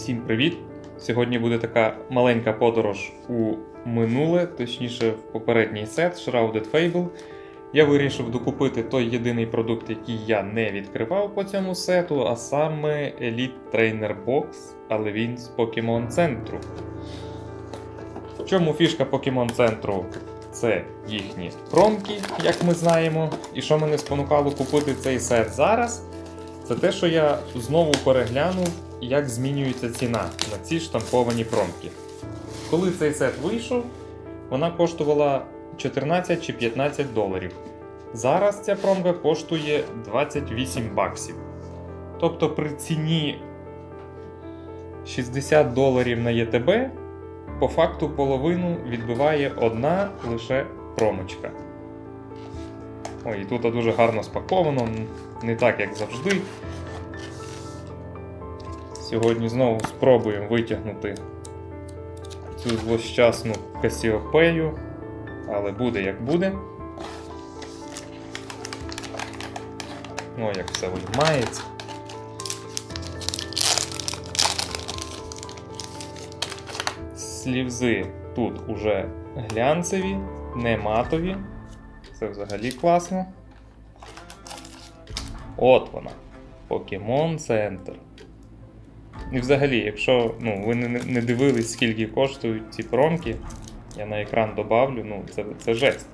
Всім привіт! Сьогодні буде така маленька подорож у минуле, точніше в попередній сет Shrouded Fable. Я вирішив докупити той єдиний продукт, який я не відкривав по цьому сету, а саме Elite Trainer Box, але він з Pokemon Центру. В чому фішка Pokemon Центру? Це їхні промки, як ми знаємо. І що мене спонукало купити цей сет зараз? Це те, що я знову переглянув, як змінюється ціна на ці штамповані промки. Коли цей сет вийшов, вона коштувала 14 чи 15 доларів. Зараз ця промка коштує 28 баксів. Тобто при ціні 60 доларів на ЄТБ по факту половину відбиває одна лише промочка. Ой, і тут дуже гарно спаковано, не так як завжди. Сьогодні знову спробуємо витягнути цю злощасну Касіопею, але буде як буде. О, як все виймається. Слівзи тут уже глянцеві, не матові. Це взагалі класно. От вона. Покемон Центр. І взагалі, якщо ну, ви не, не дивились, скільки коштують ці промки, я на екран добавлю, ну, це, це жесть.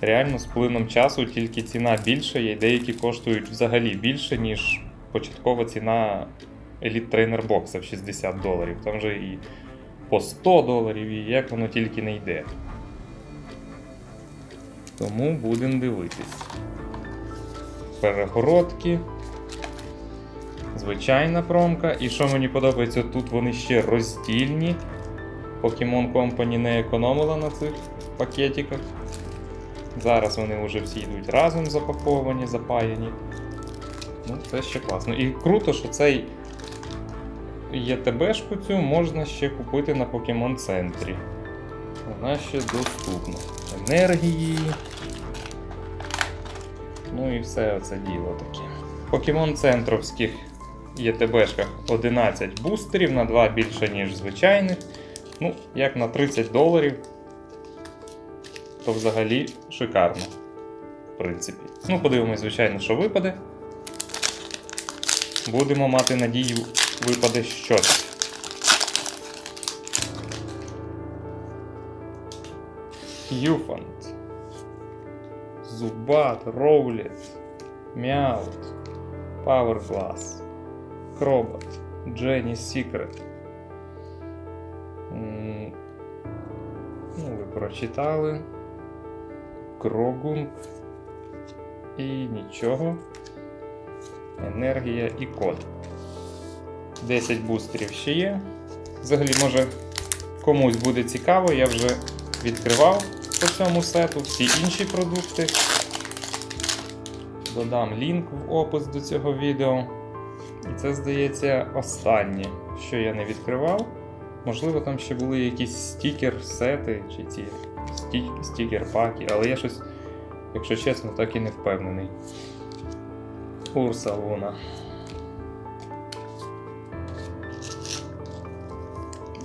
Реально, з плином часу тільки ціна більша, і деякі коштують взагалі більше, ніж початкова ціна Elite Trainer Box в 60 доларів. Там вже і по 100 доларів, і як воно тільки не йде. Тому будемо дивитись. Перегородки. Звичайна промка. І що мені подобається, тут вони ще роздільні. Pokemon Company не економила на цих пакетиках. Зараз вони вже всі йдуть разом запаковані, запаяні. Ну, це ще класно. І круто, що цей ЄТБшку цю можна ще купити на Pokemon центрі. Ще доступна. Енергії. Ну і все оце діло таке. Покемон центровських ЄТБшках 11 бустерів на 2 більше, ніж звичайних. Ну, як на 30 доларів, то взагалі шикарно. В принципі. Ну, подивимось, звичайно, що випаде. Будемо мати надію, випаде щось. Юфант. Зубат, Роулет, Мяут, Пауерглас, Кробот, Дженні Сікрет. М, Ну, ви прочитали. Крогунг. І нічого. Енергія і код. 10 бустерів ще є. Взагалі, може, комусь буде цікаво, я вже відкривав по цьому сету всі інші продукти. Додам лінк в опис до цього відео. І це, здається, останнє, що я не відкривав. Можливо, там ще були якісь стікер-сети чи ці стікер-паки, але я щось, якщо чесно, так і не впевнений. Урса Луна.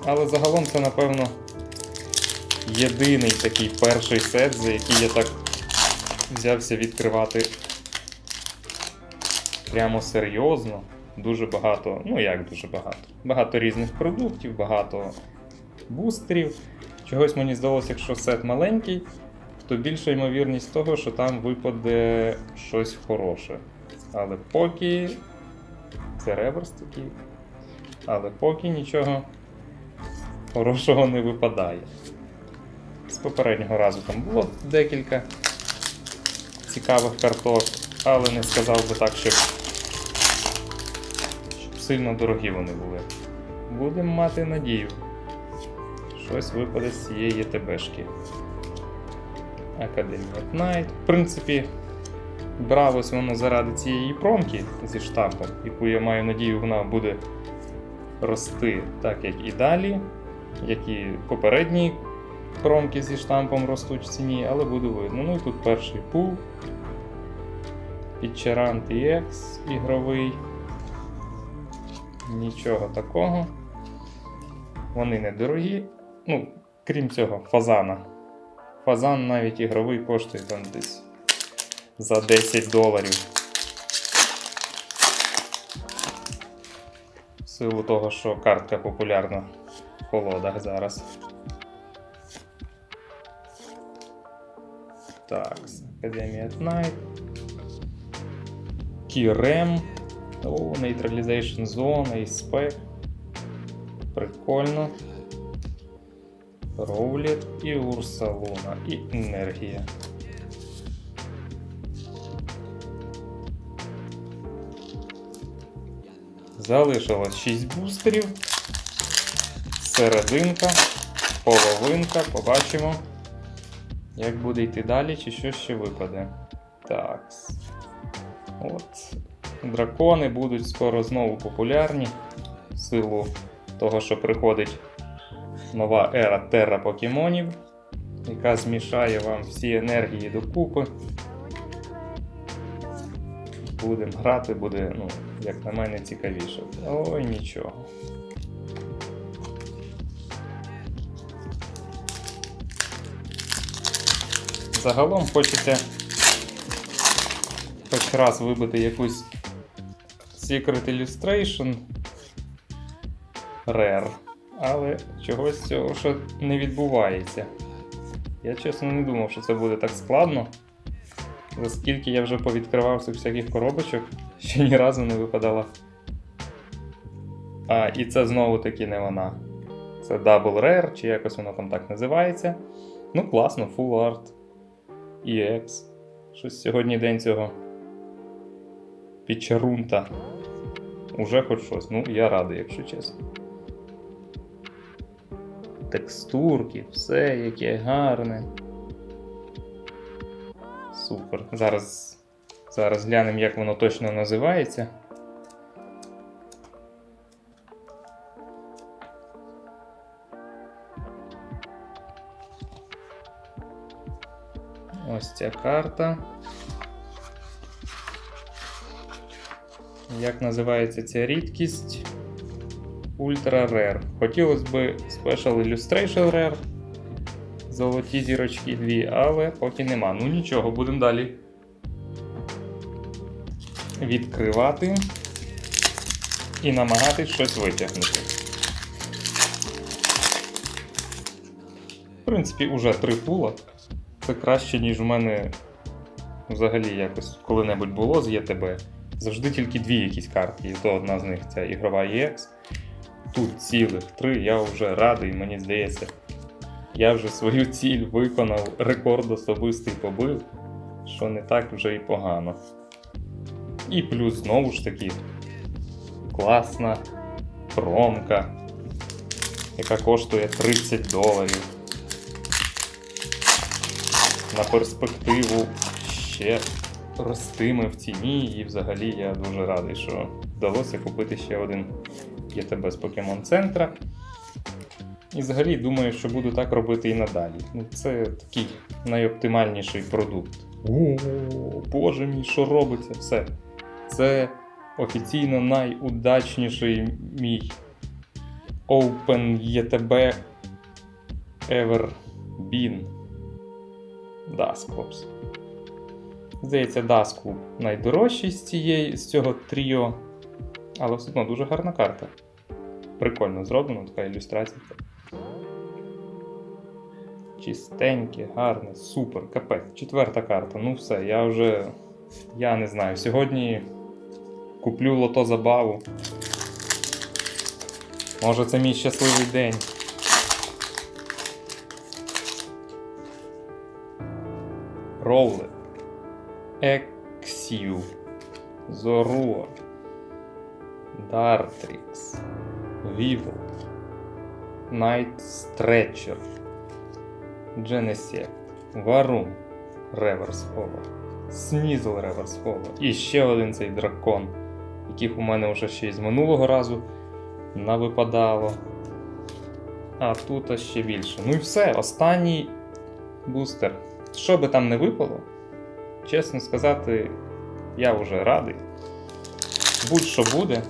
Але загалом це, напевно, єдиний такий перший сет, за який я так взявся відкривати прямо серйозно. Дуже багато, ну як дуже багато. Багато різних продуктів, багато бустерів. Чогось мені здалося, якщо сет маленький, то більша ймовірність того, що там випаде щось хороше. Але поки це реверс такий. Але поки нічого хорошого не випадає. Попереднього разу там було декілька цікавих карток, але не сказав би так, щоб, щоб сильно дорогі вони були. Будемо мати надію. Щось випаде з цієї ТБшки. Академія Knight. В принципі, бралось воно заради цієї промки зі штампом, яку я маю надію, вона буде рости так, як і далі, як і попередні промки зі штампом ростуть в ціні, але буде видно. Ну і тут перший пул. Підчарант EX ігровий. Нічого такого. Вони недорогі. Ну, крім цього, фазана. Фазан навіть ігровий коштує там десь за 10 доларів. В силу того, що картка популярна в холодах зараз. Так, Academy at Кірем. Neutralization Zone, Ace Pack. Прикольно. Роулет і Урсалуна, і енергія. Залишилось 6 бустерів. Серединка, половинка, побачимо, як буде йти далі, чи що ще випаде. Так. От. Дракони будуть скоро знову популярні в силу того, що приходить нова ера терра покемонів, яка змішає вам всі енергії докупи. Будемо грати, буде, ну, як на мене, цікавіше. Ой, нічого. Загалом хочеться хоч раз вибити якусь Secret Illustration Rare, але чогось цього ще не відбувається. Я чесно не думав, що це буде так складно. Оскільки я вже повідкривав цих всяких коробочок, ще ні разу не випадала. А, і це знову таки не вона. Це Double Rare, чи якось воно там так називається. Ну, класно, Full Art. EX. Щось сьогодні день цього Пічарунта. Уже хоч щось. Ну, я радий, якщо чесно. Текстурки, все яке гарне. Супер. Зараз, зараз глянемо, як воно точно називається. Ось ця карта. Як називається ця рідкість? Ultra Rare. Хотілося б Special Illustration Rare. Золоті зірочки дві, але поки нема. Ну нічого, будемо далі відкривати і намагатись щось витягнути. В принципі, уже три пула. Це краще, ніж у мене взагалі якось коли-небудь було з ЄТБ. Завжди тільки дві якісь картки, і то одна з них ця ігрова EX. Тут цілих три, я вже радий, мені здається. Я вже свою ціль виконав, рекорд особистий побив, що не так вже і погано. І плюс знову ж таки класна промка, яка коштує 30 доларів. На перспективу ще ростиме в ціні, і взагалі я дуже радий, що вдалося купити ще один ЄТБ з Покемон Центра. І взагалі думаю, що буду так робити і надалі. Ну, Це такий найоптимальніший продукт. О, боже мій, що робиться? Все. Це офіційно найудачніший мій Open ETB Ever Been. Dasclops. Здається, Dasclub найдорожчий з, цієї, з цього тріо. Але все одно дуже гарна карта. Прикольно зроблено, така ілюстрація. Чистеньке, гарне, супер, капець. Четверта карта. Ну все, я вже. Я не знаю. Сьогодні куплю лото забаву. Може це мій щасливий день. Роулет. Ексю. Зоруа. Дартрікс. Вівл. Найт Стретчер. Дженесект. Варум. Реверс Холло. Снізл Реверс Холло. І ще один цей дракон, яких у мене вже ще й з минулого разу навипадало. А тут ще більше. Ну і все, останній бустер. Що би там не випало, чесно сказати, я вже радий. Будь-що буде.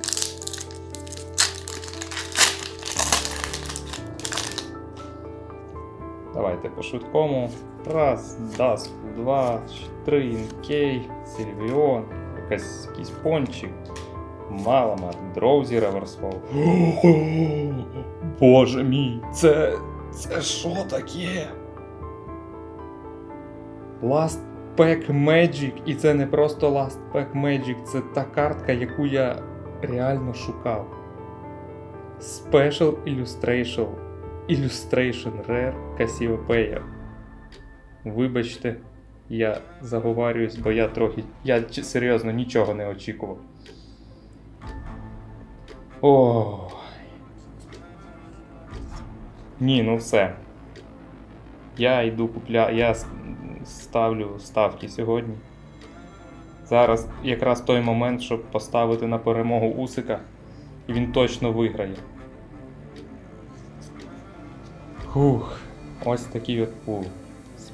Давайте по-швидкому. Раз, даск, два, три, інкей, сільвіон, якийсь пончик, маламар, дроузі реверсфол. Боже мій, це. це що таке? Last Pack Magic, і це не просто Last Pack Magic, це та картка, яку я реально шукав. Special Illustration Illustration Rare Cassiopeia. Вибачте, я заговарююсь, бо я трохи. Я серйозно нічого не очікував. О. Ні, ну все. Я йду купля. Я ставлю ставки сьогодні. Зараз якраз той момент, щоб поставити на перемогу Усика, і він точно виграє. Фух, ось такий от пул.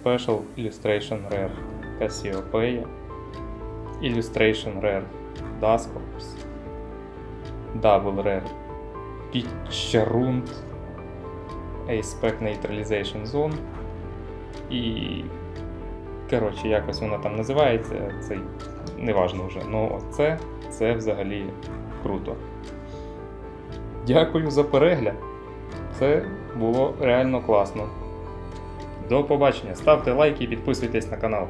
Special Illustration Rare Cassiopeia. Illustration Rare Dusclops. Double Rare Pitcharund. A-Spec Neutralization Zone. І. Коротше, якось вона там називається. Це неважно вже. Ну, це, це взагалі круто. Дякую за перегляд. Це було реально класно. До побачення. Ставте лайки і підписуйтесь на канал.